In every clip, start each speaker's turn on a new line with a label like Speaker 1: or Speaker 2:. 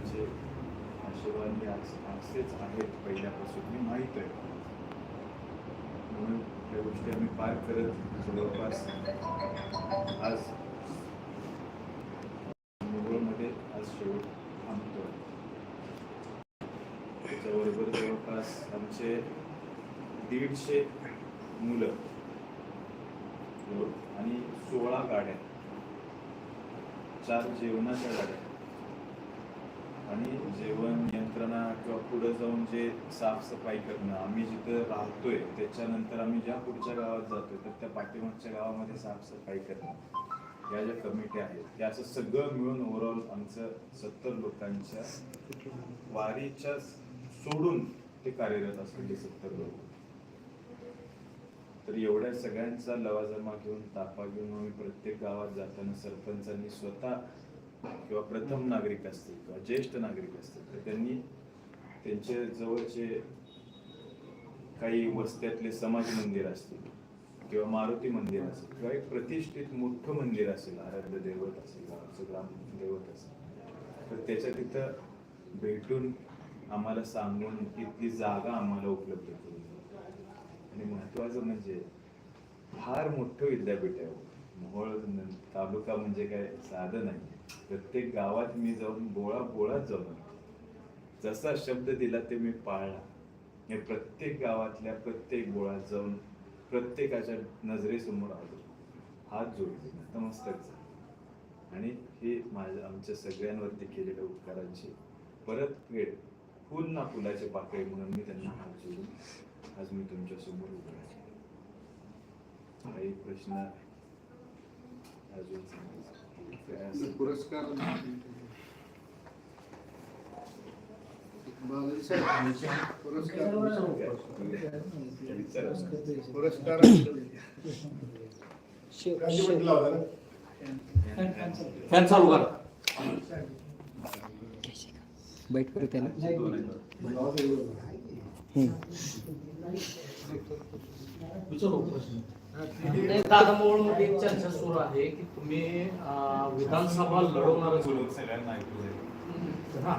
Speaker 1: त्यांचे आशीर्वाद आज असेच आहेत पहिल्यापासून. मी माहीत आहे. म्हणून त्या गोष्टी आम्ही पार करत जवळपास आज मोहोळमध्ये आज शेवट थांबतो त्याच्याबरोबर जवळपास आमचे दीडशे मुलं आणि सोळा गाड्या. चार जेवणाच्या गाड्या. जेवण यंत्रणा किंवा पुढे जाऊन जे साफसफाई करणं आम्ही जिथं राहतोय त्याच्यानंतर आम्ही ज्या पुढच्या गावात जातोय तर त्या पाठीमागच्या गावामध्ये साफसफाई करणं. या ज्या कमिट्या आहेत त्या असं सगळं मिळून ओव्हरऑल आमचं सत्तर लोकांच्या वारीच्या सोडून ते कार्यरत असलेले सत्तर लोक. तर एवढ्या सगळ्यांचा लवाजमा घेऊन ताफा घेऊन आम्ही प्रत्येक गावात जाताना सरपंचांनी स्वतः किंवा प्रथम नागरिक असतील किंवा ज्येष्ठ नागरिक असतील तर त्यांनी त्यांच्या जवळचे काही वस्त्यातले समाज मंदिर असतील किंवा मारुती मंदिर असेल किंवा एक प्रतिष्ठित मोठं मंदिर असेल आराध्य दैवत असेल गावचं ग्राम दैवत असेल तर त्याच्या तिथं भेटून आम्हाला सांगून तिथली जागा आम्हाला उपलब्ध करून आणि महत्वाचं म्हणजे फार मोठं विद्यापीठ आहे हो. मोहोळ तालुका म्हणजे काय? साधं नाही प्रत्येक गावात मी जाऊन बोळा बोळात जाऊन जसा शब्द दिला ते मी पाळला. हे प्रत्येक गावातल्या प्रत्येक बोळात जाऊन प्रत्येकाच्या नजरेसमोर आलो. हात जोडले. नतमस्तक झाले आणि हे माझ्या आमच्या सगळ्यांवरती केलेल्या उपकारांची परत फेड फुल ना फुलाचे पाकळी म्हणून मी त्यांना हात जोडून आज मी तुमच्यासमोर उभा आहे. काही प्रश्न अजून?
Speaker 2: पुरस्कार पुरस्कार
Speaker 1: विचारा.
Speaker 2: पुरस्कार
Speaker 3: फॅन चालू करा
Speaker 4: बैठ करू त्याला.
Speaker 3: विचारू प्रश्न नाही, दादा मोहोळमध्ये एक चर्चा सुरू आहे की तुम्ही अं, विधानसभा लढवणार
Speaker 1: बोलून सगळ्यांना ऐकू जाईल.
Speaker 3: हा.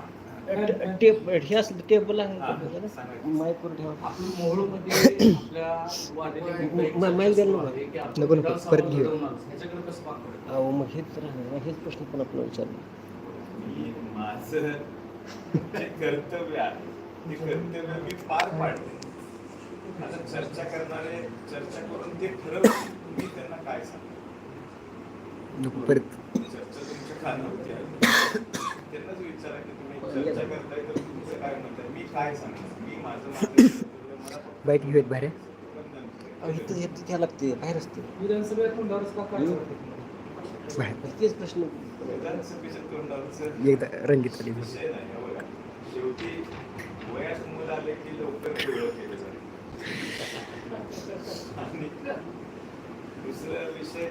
Speaker 4: टेप हे असलं टेबल आहे
Speaker 1: हा, सांगा.
Speaker 4: माईकवर ठेवा.
Speaker 3: आपलं मोहोळमध्ये आपल्या वाडीने मुद्दा एक
Speaker 4: म- माहिती द्याल
Speaker 3: सुरू
Speaker 4: ना.
Speaker 3: आहे की आपण
Speaker 4: नको, नको,
Speaker 3: विधानसभा
Speaker 4: परत घेऊ.
Speaker 3: लढवणार. ह्याच्याकडे कसं पाहतो
Speaker 4: अहो मग हेच राहणार हेच प्रश्न पण आपल्याला विचारलं
Speaker 1: मी माझं जे कर्तव्य आहे. ते कर्तव्य मी पार पाडले आता चर्चा करणारे चर्चा करून ते ठरवलं मी त्यांना काय सांगू चर्चा तुमच्या कानावरती आहे. त्यांनाच विचारा की तुम्ही चर्चा करताय तर तुमचं काय आहे? मी काय सांगणार? मी माझं
Speaker 4: बाईक घेऊयात बाहेर. इथं इथं घ्या लागते बाहेर असते.
Speaker 3: विधानसभेत तोंडावरच का काय
Speaker 4: बाहेर. तेच प्रश्न.
Speaker 1: विधानसभेच्या तोंडावरचं
Speaker 4: एकदा रंगीत आली.
Speaker 1: हा. शेवटी वयात मुलं आले की लवकर दुसरा विषय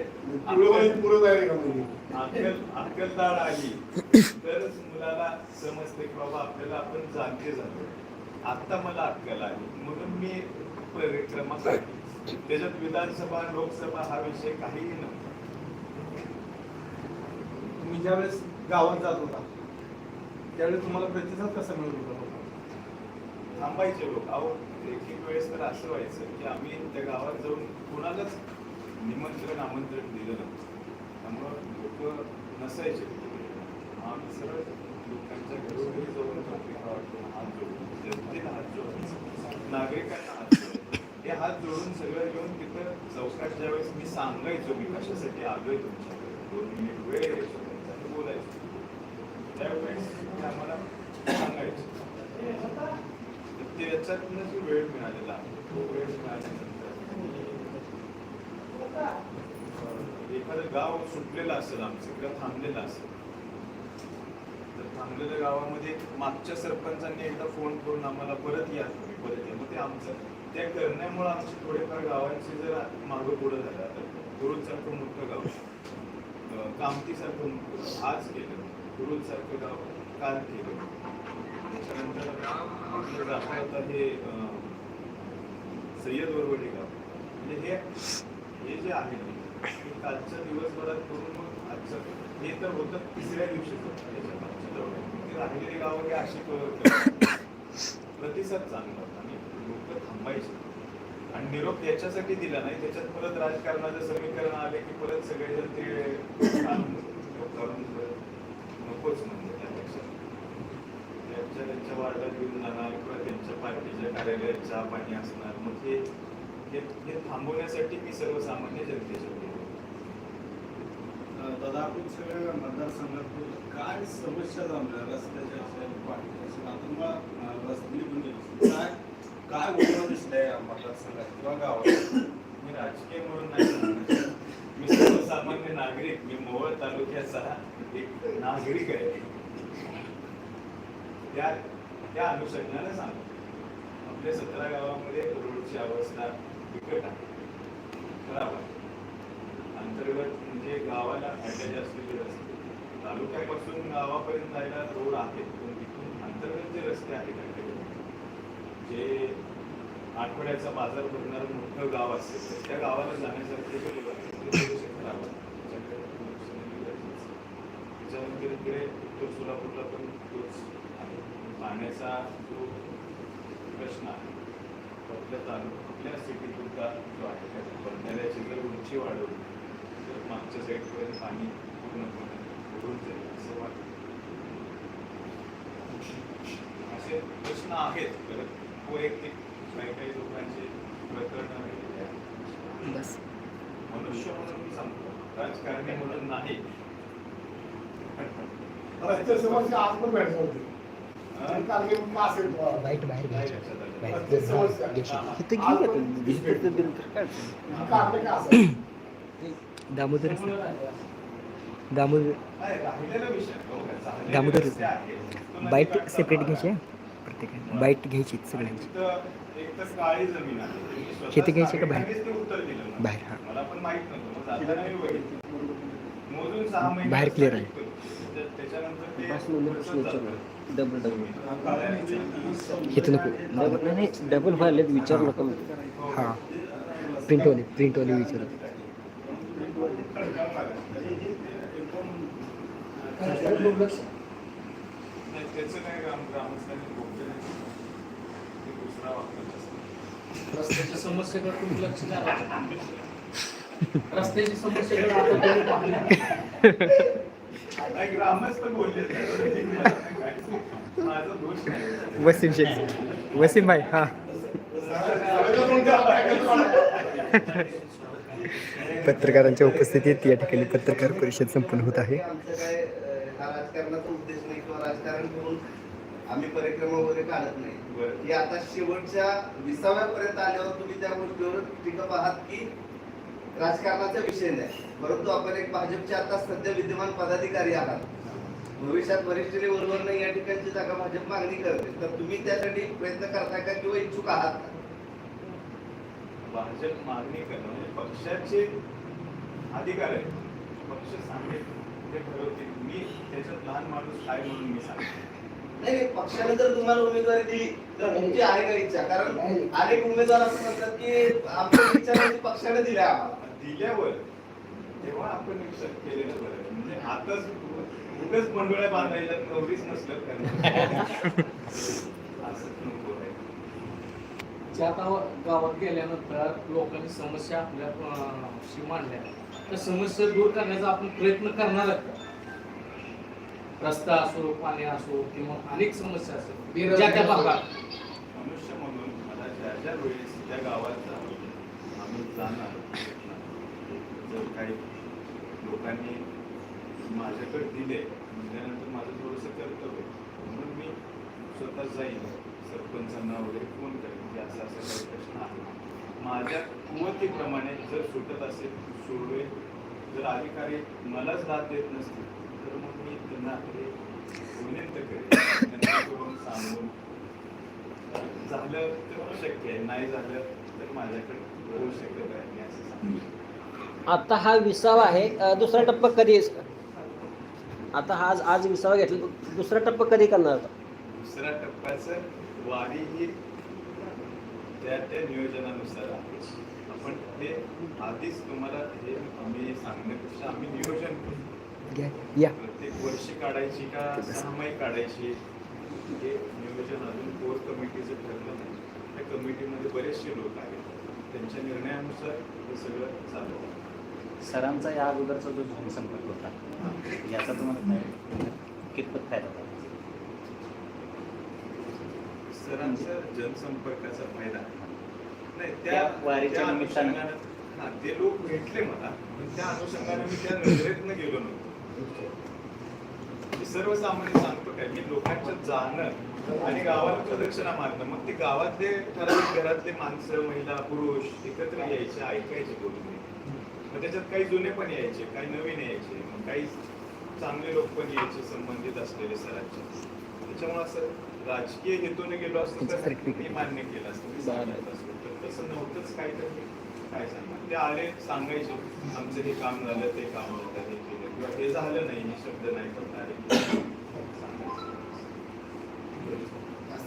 Speaker 1: अक्कल अक्कलदार आली तरच मुलाला समजते की बाबा आपल्याला आपण जाणते झालो आता मला अक्कल आली म्हणून मी परिक्रमा काढली त्याच्यात विधानसभा लोकसभा हा विषय काहीही नव्हता
Speaker 5: तुम्ही ज्यावेळेस गावात जात होता त्यावेळेस तुम्हाला प्रतिसाद कसा मिळत होता
Speaker 1: थांबायचे लोक अहो एक एक वेळेस तर असं व्हायचं की आम्ही त्या गावात जाऊन कोणालाच निमंत्रण आमंत्रण दिलं नव्हतं. त्यामुळं लोक नसायचे. आम्ही सरळ लोकांच्या घरोघरी जाऊन हात जोडून जनतेला हात जोडून नागरिकांना हात जोडायचं. हे हात जोडून सगळं घेऊन तिथं चौकात ज्यावेळेस मी सांगायचो मी कशासाठी आलोय तुमच्याकडे दोन मिनिट वेळ बोलायचो. त्यावेळेस ते आम्हाला सांगायचे. ते याच्यातूनच वेळ मिळालेला तो वेळ मिळाल्यानंतर. एखादं गाव सुटलेलं असेल आमचं किंवा थांबलेलं असेल तर थांबलेल्या गावामध्ये मागच्या सरपंचांनी एकदा फोन करून आम्हाला परत या तुम्ही परत या. मग ते आमचं त्या करण्यामुळे आमचे थोडेफार गावांचे जर मागं पुढं झालं. तर कुरुलसारखं मोठं गाव कामतीसारखं मोठं आज केलं. कुरुलसारखं गाव. काल केलं त्याच्यानंतर आपलं जाता आता हे सय्यद वरवडे गाव म्हणजे हे हे जे आहे हे कालच्या दिवसभरात करून मग आजचं हे तर होतं तिसऱ्या दिवशी राहिलेली गाव ही अशी प्रतिसाद चांगला होता आणि लोक थांबायचे आणि निरोप याच्यासाठी दिला नाही त्याच्यात परत राजकारणाचं समीकरण आले की परत सगळेजण ते आणून करून नकोच म्हणजे वार्डात घेऊन जाणार किंवा त्यांच्या पार्टीच्या कार्यालयात चहा पाणी असणार मग हे हे थांबवण्यासाठी मी सर्वसामान्य जनतेच्या पुढे
Speaker 2: दादा आपण सगळ्या मतदारसंघात काय समस्या जाणल्या रस्त्याच्या असेल पाणी असेल आता मला रस्ते म्हणजे काय काय उठणं दिसलंय मतदारसंघात किंवा गावात
Speaker 1: मी राजकीय म्हणून नाही मी सर्वसामान्य नागरिक मी मोहोळ तालुक्याचा एक नागरिक आहे. त्या त्या अनुषंगाने सांगतो. आपल्या सतरा गावामध्ये रोडची अवस्था बिकट आहे. खराब आहे. अंतर्गत म्हणजे गावाला अटॅच असलेले रस्ते. तालुक्यापासून गावापर्यंत जायला रोड आहेत पण तिथून अंतर्गत जे रस्ते आहेत आपल्याकडे, जे आठवड्याचा बाजार भरणारं मोठं गाव असेल त्या गावाला जाण्यासारखे खराब आहे. त्याच्यानंतर इकडे उत्तर सोलापूरला पण तोच आहे. पाण्याचा जो प्रश्न आहे तो आपल्या तालु आपल्या सिटी पुरता जो आहे बंधाऱ्याची जर उंची वाढवली तर मागच्या साईडपर्यंत पाणी पूर्णपणे उडून जाईल असं वाटतं. असे प्रश्न आहेत तर वैयक्तिक काही काही लोकांचे प्रकरण राहिलेले आहेत मनुष्य म्हणून मी सांगतो राजकारणी म्हणून नाही.
Speaker 2: समस्या आज पण भेटत होती.
Speaker 4: वाईट बाहेर. इथं काय
Speaker 2: ही.
Speaker 4: दामोदर. दामोदर. दामोदर. बाईट सेपरेट घ्यायची प्रत्येकाने. बाईट घ्यायची सगळ्यांची. शेती घ्यायची का बाहेर? बाहेर, हा. बाहेर clear आहे.
Speaker 1: त्या- त्याच्यानंतर ते
Speaker 4: पाच नंबर
Speaker 1: कसं
Speaker 4: विचार
Speaker 1: चालतं?
Speaker 4: डबल डबल इथं नको. नाही नाही डबल व्हायला विचार नका हां. प्रिंटवाले प्रिंटवाले विचार.
Speaker 3: रस्त्याच्या समस्येकडे तुम्ही लक्ष द्या. रस्त्याची समस्येकडे
Speaker 4: वसीम शेख. वसीम भाई हां. पत्रकारांच्या उपस्थितीत या ठिकाणी पत्रकार परिषद संपन्न होत आहे.
Speaker 6: आमचं काय अं, हा राजकारणाचा उद्देश नाही किंवा राजकारण करून आम्ही परिक्रमा वगैरे काढत नाही आता शेवटच्या विसाव्यापर्यंत आल्यावर तुम्ही त्या गोष्टीवर टिकप आहात की राजकारणाचा विषय नाही. परंतु आपण एक भाजपचे आता सध्या विद्यमान पदाधिकारी आहात. भविष्यात वरिष्ठ लेवलवर नाही या ठिकाणची जागा भाजप मागणी करते. तर तुम्ही त्यासाठी प्रयत्न करताय का किंवा इच्छुक आहात का?
Speaker 1: भाजप मागणी करणं म्हणजे पक्षाचे अधिकार आहे पक्ष सांगेल. ते ठरवतील मी त्याच्यात लहान माणूस काय म्हणून मी सांगतो
Speaker 6: नाही नाही, पक्षाने जर तुम्हाला उमेदवारी दिली तर तुमची आहे का इच्छा? कारण अनेक उमेदवार असं म्हणतात की आमची इच्छा पक्षाने दिल्या आम्हाला.
Speaker 1: दिल्यावर तेव्हा आपण विचार केलेलं बरं म्हणजे आताच उगाच मंडोळ्या बांधायला नवरीच नसलं असंच नको आहे.
Speaker 3: ज्या गाव- गावात गेल्यानंतर लोकांनी समस्या आपल्या मांडल्या. त्या समस्या दूर करण्याचा आपण प्रयत्न करणार आहोत? रस्ता असो पाणी असो किंवा अनेक समस्या असो ज्या त्या भागात.
Speaker 1: मनुष्य म्हणून मला ज्या ज्या वेळेस त्या गावात आम्ही जाणार जर काही लोकांनी माझ्याकडे दिले म्हणल्यानंतर माझं थोडंसं कर्तव्य म्हणून मी स्वतः जाईन सरपंचांना वगैरे फोन करेन की असं असं काही प्रश्न आहे. माझ्या कुवतीप्रमाणे जर सुटत असेल सोडवेल. जर अधिकारी मलाच दाद देत नसतील तर मग मी त्यांना आपले विनंती करेन. त्यांना करून सांगून झालं तर शक्य आहे. नाही झालं तर माझ्याकडे होऊ शकत आहे मी असं सांगतो.
Speaker 4: आता हा विसावा आहे. दुसरा टप्पा कधी आता हा आज आज विसावा घेतला. दुसरा टप्पा कधी करणार आता?
Speaker 1: दुसऱ्या टप्प्याचं वारी ही त्या त्या नियोजनानुसार आहे. आपण ते आधीच तुम्हाला हे आम्ही सांगण्यापेक्षा आम्ही नियोजन करू.
Speaker 4: घ्या या.
Speaker 1: प्रत्येक वर्षी काढायची का सहामाही काढायची हे नियोजन अजून कोर कमिटीचं ठरलं नाही. त्या कमिटीमध्ये बरेचसे लोक आहेत. त्यांच्या निर्णयानुसार हे सगळं चालू आहे.
Speaker 7: सरांचा या अगोदरचा जो जनसंपर्क होता याचा तुम्हाला काय कितपत फायदा झाला?
Speaker 1: सरांचा जनसंपर्काचा फायदा. नाही
Speaker 7: त्या वारीच्या निमित्तानं.
Speaker 1: हा ते लोक भेटले मला पण त्या अनुषंगाने मी त्या नजरेतनं गेलो नव्हतो. सर्वसामान्य सांगतो काय मी लोकांच्या जाणं आणि गावाला प्रदक्षिणा मारणं. मग ते गावातले ठराविक घरातले माणसं महिला पुरुष एकत्र यायचे ऐकायचे बोलणे मग त्याच्यात काही जुने पण यायचे काही नवीन यायचे मग काही चांगले लोक पण यायचे संबंधित असलेले सरांचे. त्याच्यामुळे असं राजकीय हेतूने गेलो असतो तर मी मान्य केलं असतं. मी सांगितलं असतं. तर तसं नव्हतंच काय तर काय सांगणार? ते आले सांगायचे. आमचं हे काम झालं ते काम झालं हे केलं. किंवा हे झालं नाही हे शब्द नाही करणार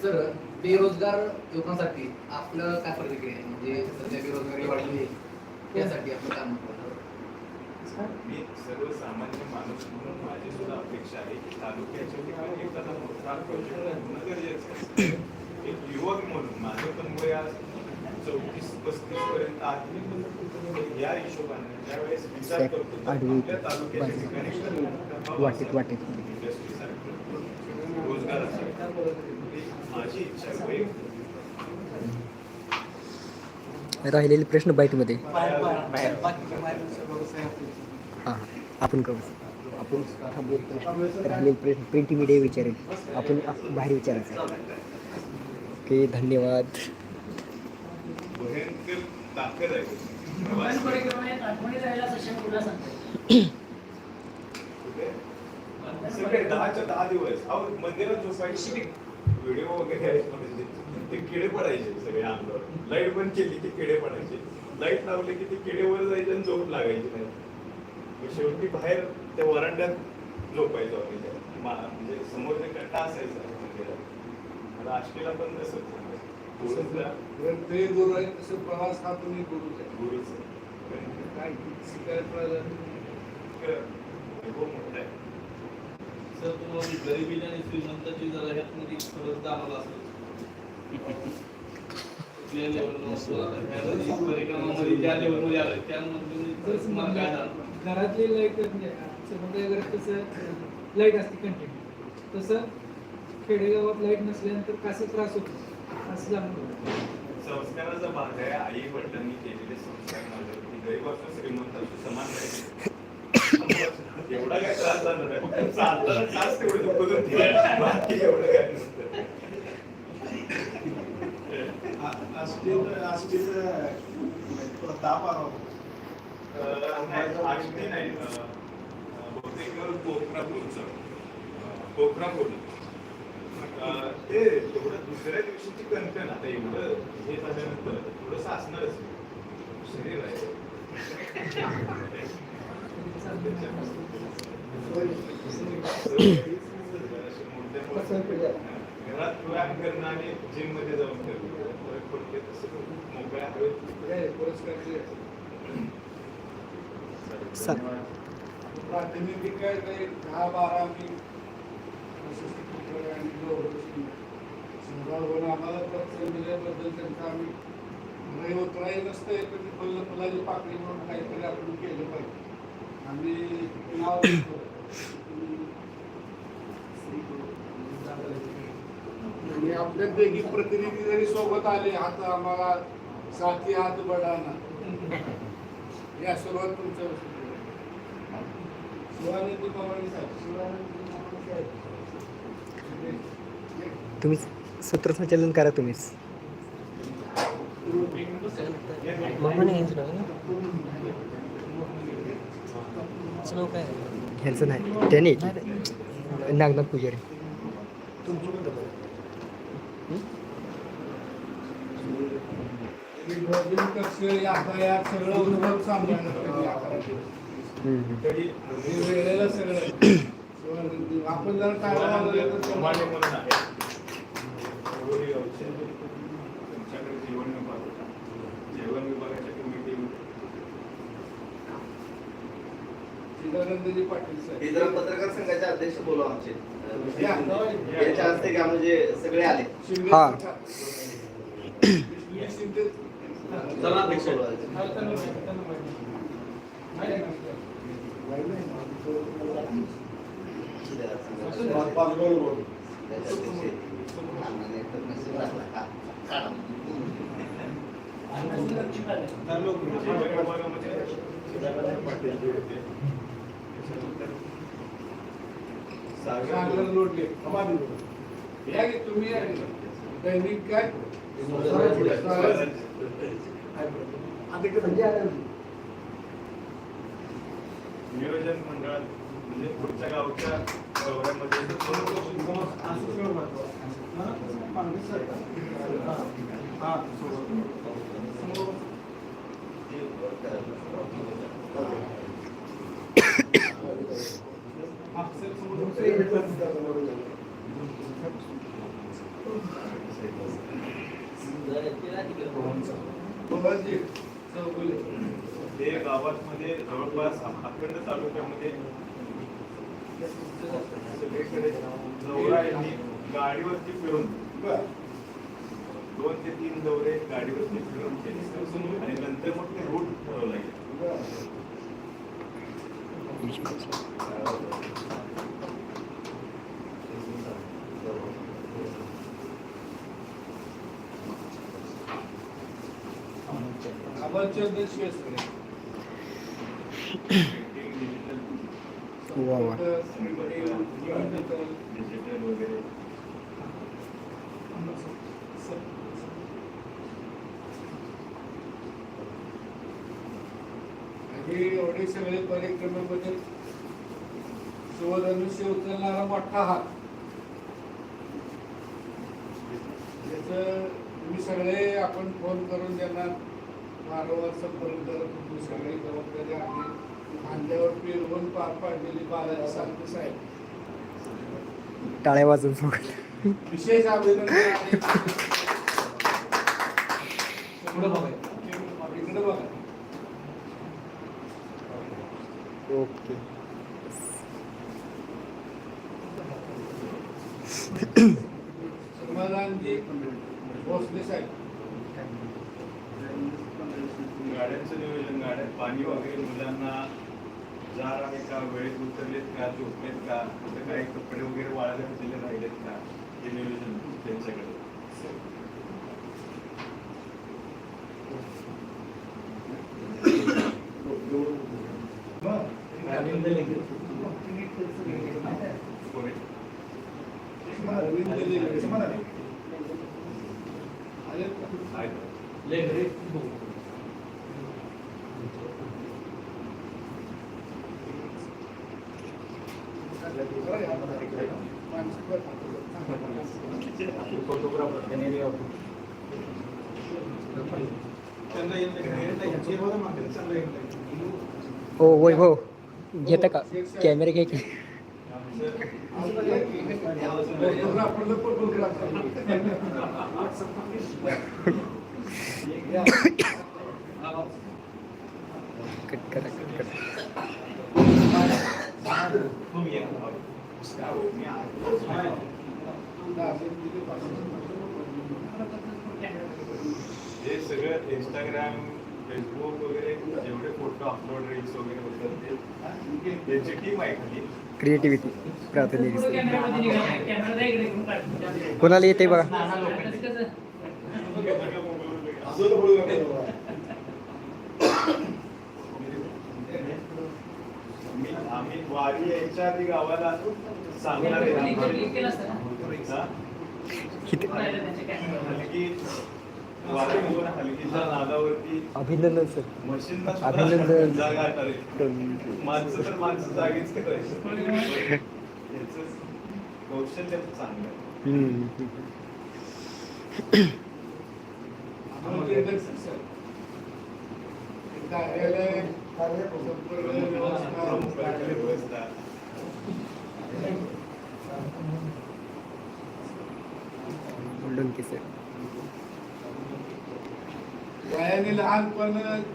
Speaker 8: सर बेरोजगार लोकांसाठी आपलं काय प्रतिक्रिया आहे? म्हणजे सध्या बेरोजगारी वाढली आहे त्यासाठी आपलं काम
Speaker 1: मी सर्वसामान्य माणूस म्हणून माझी सुद्धा अपेक्षा आहे की तालुक्याच्या ठिकाणी एखादा मोठा प्रोजेक्ट होणं गरजेचं असतं एक युवक म्हणून माझं पण वय आज चौतीस पस्तीस पर्यंत आहे या हिशोबाने ज्यावेळेस विचार करतो आपल्या तालुक्याच्या ठिकाणी इंडस्ट्रीसारखं रोजगारासाठी ही माझी इच्छा आहे वैयक्तिक.
Speaker 4: राहिलेले प्रश्न बाईटमध्ये. हां आपण करू. आपण राहिलेले प्रश्न प्रिंट मीडिया विचारेल. आपण बाहेर विचारायचं ओके धन्यवाद.
Speaker 1: दहाच्या दहा दिवस. व्हिडिओ वगैरे ते किडे पडायचे सगळे अंगावर. लाइट बंद केली की किडे पडायचे. लाइट लावले की ते किडे वर जायचे आणि झोप लागायची नाही. मग शेवटी बाहेर त्या वरांड्यात झोपायचो आम्ही म्हणजे समोर ते कट्टा असायचा मला आष्टीला पण तसंच
Speaker 5: ते दूर आहे तसं प्रवास हा तुम्ही करू शकता.
Speaker 1: गुरुचं
Speaker 5: काय शिकायला
Speaker 1: खूप मोठं आहे.
Speaker 3: सर तुम्हाला गरिबी आणि श्रीमंताची जरा ह्यातमध्ये फरक जाणवला असेल
Speaker 9: घरातली लाइट म्हणजे समुदाय घरात कसं लाइट असते कंटिन्यू तसं खेडेगावात लाइट नसल्यानंतर कसा त्रास होतो. असं जाणवलं
Speaker 1: संस्काराचा भाग आहे. आई वडिलांनी केलेले संस्कार माझ्यावरती गरीब असो श्रीमंत असो समान नाही एवढा काय त्रास झाला नाही. चालताना त्रास तेवढे दुखत होती बाकी एवढं काय नसतं
Speaker 2: आष्टीत आष्टीत ताप आला होता.
Speaker 1: अं, नाही, आष्टी नाही अं, बहुतेक कोकणापूरचं कोकणापूर ते एवढं दुसऱ्या दिवशीची कणकण आता एवढं हे झाल्यानंतर थोडंसं असणारच शरीर आहे. घरात व्यायाम करणं आणि जिममध्ये जाऊन करणं पडते तसं मोकळ्या हवेत
Speaker 5: पुरस्कार नाही दहा बारा मी आम्हाला प्रोत्साहन दिल्याबद्दल त्यांचा आम्ही नाही उतराई नसतं पण फुल फुलाची पाकळी म्हणून काहीतरी आपण केलं पाहिजे आम्ही नाव आणि आपल्या पैकी प्रतिनिधी जरी सोबत आले हात आम्हाला साथी हात बडाना या सुरुवात तुमच्या शिवानंदी पवार साहेब शिवानंदी पवार साहेब.
Speaker 4: तुम्हीच सूत्रसंचालन करा तुम्हीच. ह्यांचं नाही त्याने नागनाथ पुजारी
Speaker 5: विभाजन कक्ष यातायात सगळं उद्भव सांभाळणं यातायात.
Speaker 4: हम्म.
Speaker 1: तरी
Speaker 5: हे वेळेला सगळं शिवानंदी आपण जर टाळा वाजवला तर
Speaker 1: प्रमाणे
Speaker 5: तुम्हाला-
Speaker 1: म्हणून आहे रोही गावचे तुमच्याकडे जेवण विभागाच्या कमिटी
Speaker 5: इंद्रानंदजी पाटील
Speaker 6: हे जरा पत्रकार संघाचे अध्यक्ष बोलू आमचे. यांच्या हस्ते म्हणजे सगळे आले?
Speaker 4: हा.
Speaker 5: सरकार. मी शिंदे
Speaker 3: चला अध्यक्ष.
Speaker 5: सागर लोटले या की तुम्ही या की. दैनिक काय
Speaker 1: नियोजन मंडळात म्हणजे पुढच्या गावच्या दौऱ्यामध्ये
Speaker 5: बाबाजी
Speaker 1: ते गावामध्ये जवळपास अखंड तालुक्यामध्ये सगळीकडे दौरा यांनी गाडीवरती फिरून दोन ते तीन दौरे गाडीवरती फिरून केले आणि नंतर मग ते रूट ठरवला गेला.
Speaker 4: वा वा
Speaker 5: हे एवढे सगळे परिक्रमेबद्दल शिवधनुष्य उचलणारा मोठा हात त्याचं तुम्ही सगळे आपण फोन करून त्यांना वारंवार संपर्क करत होतो सगळे जबाबदारी आम्ही खांद्यावर फिरवून पार पाडलेली बालाजी सारखे साहेब.
Speaker 4: टाळ्या वाजून स्वागत
Speaker 5: विशेष अभिनंदन आणि
Speaker 3: पुढं बघा.
Speaker 5: इकडे बघा.
Speaker 4: ओके
Speaker 5: भोसले साहेब
Speaker 1: गाड्यांचं नियोजन गाड्यात पाणी वगैरे मुलांना जार आहे का वेळेत उतरलेत का झोपलेत का कुठे काही कपडे वगैरे वाळायला घातलेले राहिलेत का हे नियोजन त्यांच्याकडे. कोणी?
Speaker 5: अरविंद लेंगरे. आले का?
Speaker 1: आहेत.
Speaker 3: लेंगरे
Speaker 4: हो वैभव घेता का कॅमेरा घे की
Speaker 5: फोटोग्राफरला फोटोग्राफर.
Speaker 4: कट करा कट करा
Speaker 1: तुम्ही या. हे सगळं इंस्टाग्राम फेसबुक वगैरे जेवढे फोटो अपलोड रील्स वगैरे होतात ते त्यांची टीम आहे खाली.
Speaker 4: क्रिएटिव्हिटी प्रातिनिधिक कोणाला येते बघा.
Speaker 1: मी आम्ही वारी यायच्या आधी गावाला सांगणार आहे.
Speaker 4: अभिनंदन सर. अभिनंदन. डंके सर
Speaker 5: वयाने लहान पण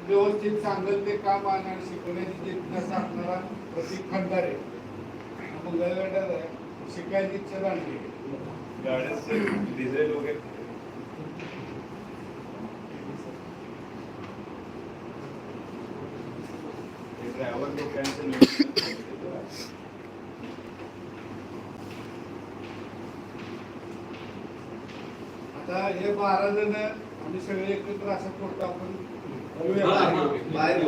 Speaker 5: व्यवस्थित सांगेल ते काम आणि शिकवण्याची जिज्ञासा असणारा प्रतीक खंडारे. मंगळवेढ्यात आहे. शिकायची इच्छा झाली
Speaker 1: गाड्याचे डिझेल वगैरे ड्रायव्हर लोकांचं
Speaker 5: आता हे बारा जण आम्ही सगळे एकत्र असं करतो आपण
Speaker 6: बाहेर-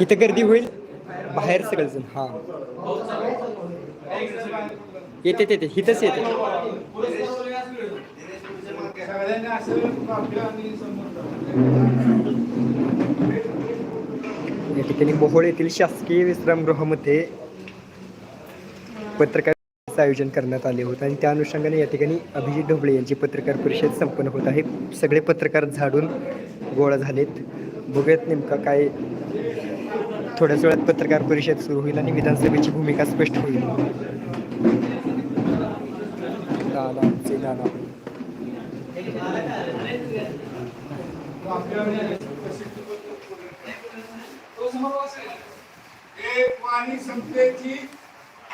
Speaker 4: इथं गर्दी होईल. बाहेर सगळेजण हां. येते येते इथंच येते.
Speaker 5: सगळ्यांनी असं
Speaker 4: या ठिकाणी मोहोळ येथील शासकीय विश्रामगृहामध्ये पत्रकार आयोजन करण्यात आले होते आणि त्या अनुषंगाने या ठिकाणी अभिजित ढोबळे यांची पत्रकार परिषद संपन्न होत आहे. सगळे पत्रकार झाडून गोळा झालेत. बघूयात नेमका काय थोड्याच वेळात पत्रकार परिषद सुरू होईल आणि विधानसभेची भूमिका स्पष्ट होईल. नानांचे नाना.
Speaker 5: एक वाणी समतेची गोड वर्णन परिक्रमा.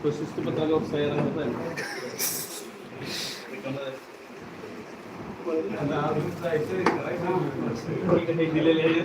Speaker 5: ಪ್ರಶಸ್ತಿ ಪತ್ರಗಳು ತಯಾರಾಗುತ್ತೆ
Speaker 1: ಜಿಲ್ಲೆಯಲ್ಲಿ